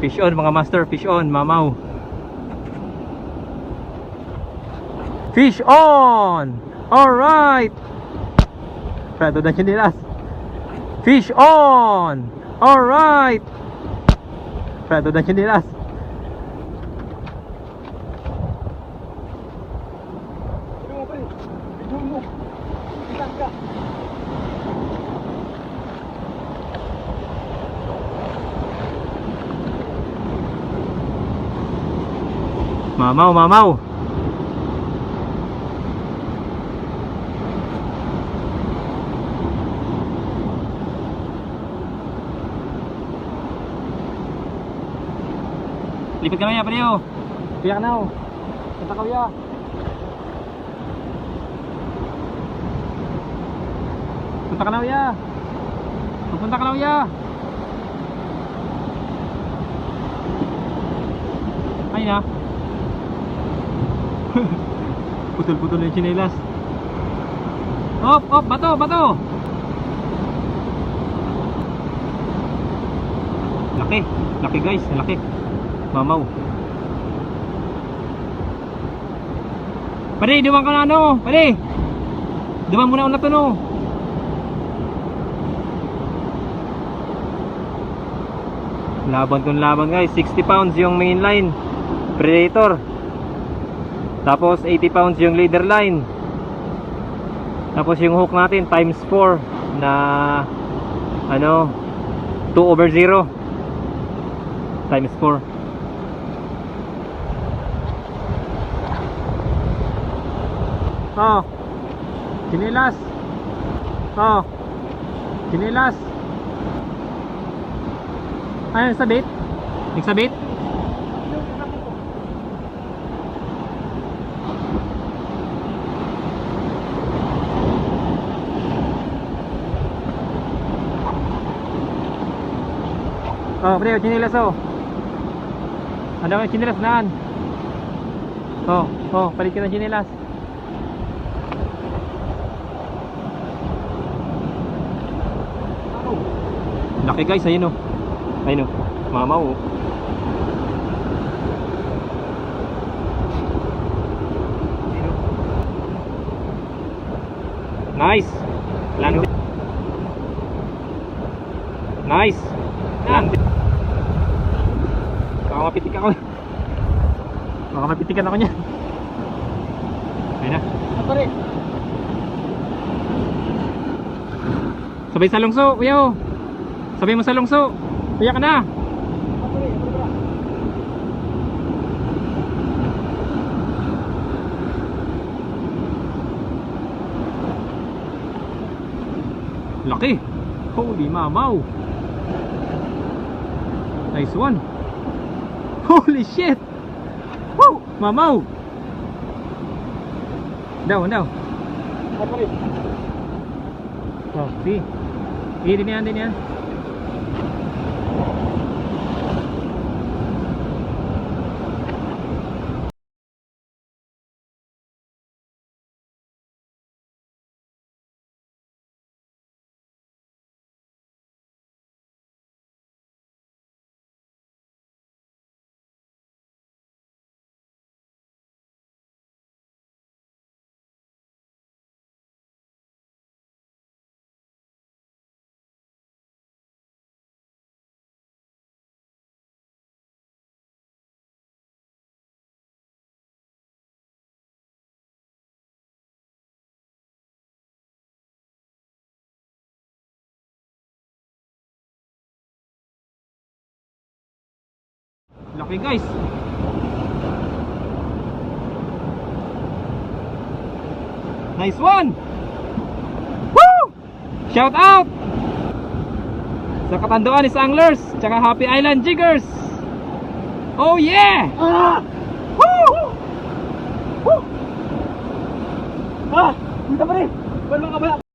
Fish on mga master, fish on, mamaw. Fish on! Alright! Prado na chinilas. Fish on! Alright! Prado na chinilas. Mamaw, mamaw. Lipat ka na yan. Kuya ka na, oh. Punta ka, kuya. Punta ka na, ka na, kuya. Ay na. Putol-putol yung chinelas. Op, op, bato, bato. Laki, laki guys, laki. Mamaw. Pare, duman ka na ano, pare. Duman muna una to no. Laban tong laban guys, 60 pounds yung main line. Predator. Tapos 80 pounds yung leader line. Tapos yung hook natin times 4 na ano 2 over 0 times 4. Oh. Sinilas. Oh. Sinilas. Ayun, sabit. Nagsabit? Oh, pre, chinilas oh. Ano yung chinilas naan? Oh, oh, palit ka ng chinilas. Laki guys, ayun oh. Ayun oh. Mama oh. Nice. Nice. Baka mapitik ako. Baka mapitikan ako niyan. Ayun na. Pare, Sabay sa lungso, kuya oh. Sabay mo sa lungso. Kuya ka na. Laki. Holy mamaw. Nice one. Holy shit. Woo! Mamaw. Daw, daw. Pare. Oh, di. Di, din Laki guys. Nice one. Woo! Shout out sa Katanduan is Anglers tsaka Happy Island Jiggers. Oh yeah! Ah! Woo! Woo! Ah! Pare! Wala ka ba?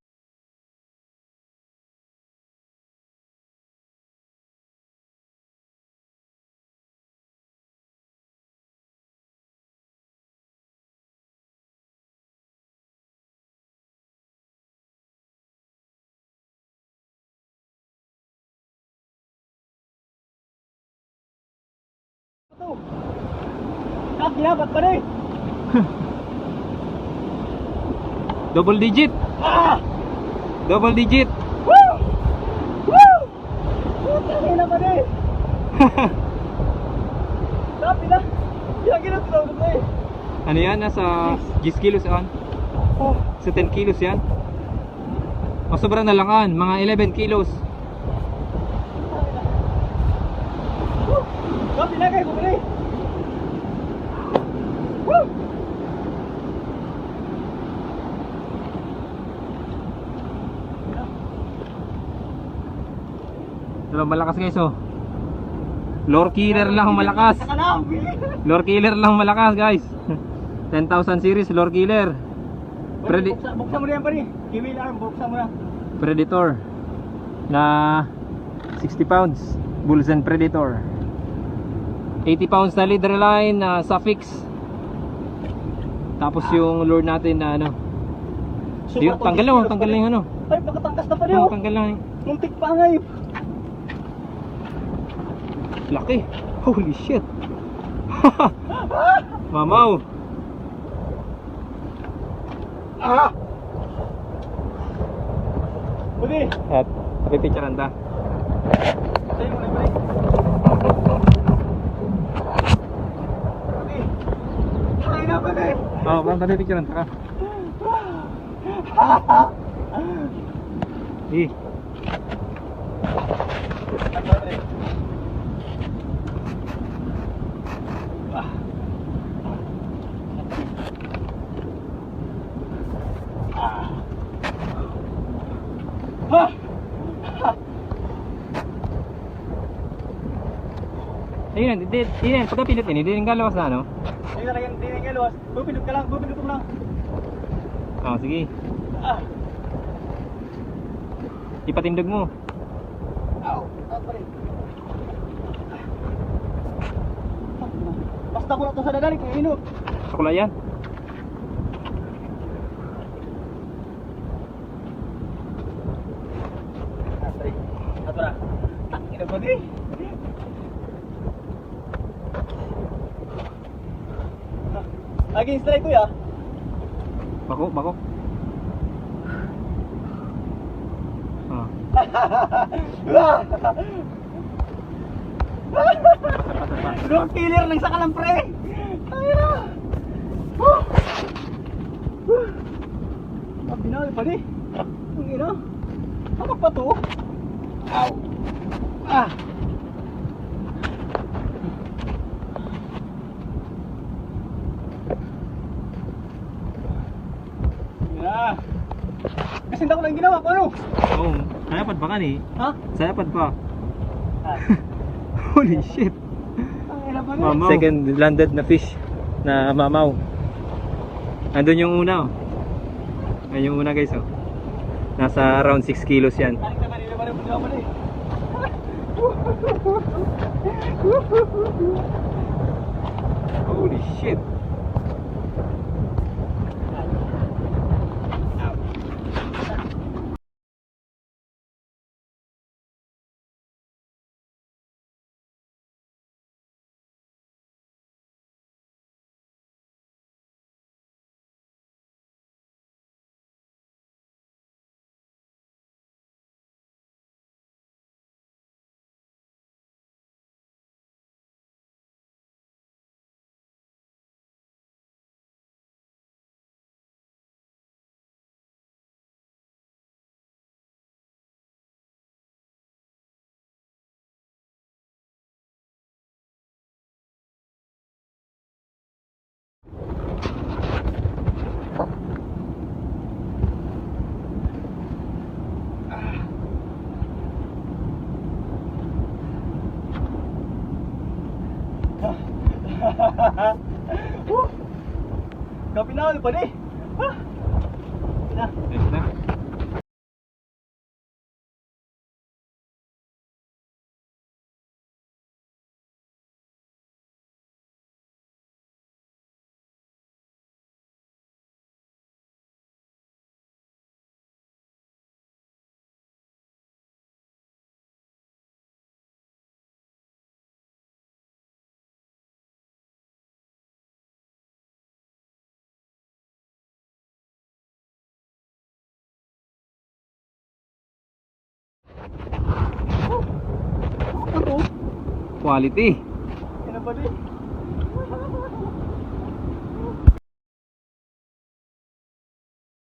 Ito. Kak, ginabat pa rin. Double digit. Ah! Double digit. Woo! Woo! Putang ina pa rin. Sabi na. Kilo ito na eh. ano yan? Nasa 10 kilos yan? Oh. Sa 10 kilos yan? O sobrang nalangan. Mga 11 kilos. Sabi na kayo, bumili. Woo! Malakas guys oh. Lure killer lang ang malakas. Lure killer lang malakas guys. 10,000 series lure killer. Predi- Buksan, buksan mo na yan pa rin. Kimi lang, buksan mo na. Predator na 60 pounds Bulzen Predator 80 pounds na leader line na suffix tapos yung lure natin na ano Super Di- tanggal lang tanggal lang yung ano Ay, nakatangkas na pa rin oh, oh. tanggal lang Muntik pa nga eh. Laki holy shit mamaw Ah! Budi, at pipicturean ta sa'yo mo na budi. Budi. Ay na budi. oh parang pipicturean ta ka eh Ah! Hindi hindi pagka pinit ini hindi nga lawas na ano Hindi na hindi na yung luwas. Bupilot ka lang, bupilot mo lang. oh sige Ah! ipatindog mo Ow! Ah, pa rin. Basta ko na ito sa dadali kung ino. Sakula yan. Ah. Ato na. Tak, ina ba di? Laging strike kuya. Bako, bako. Ah. Drone killer lang sa kalampre. Ay na. Woo! Woo! Ah, pinali pa di. Ang ina. Ano pa to? Ow. Ah. Yeah. Kasi hindi ako lang ginawa ko ano? Oo, oh, sayapad pa ka ni. Ha? Sayapad pa. Ah. Holy shit. Rin. Mamaw. Second landed na fish na mamaw. Andun yung una oh. Ayun yung una guys oh. Nasa around 6 kilos yan. Tarik na Kapi na ako pa rin. Ah. Na. Ayos na. Quality. Yan pa di.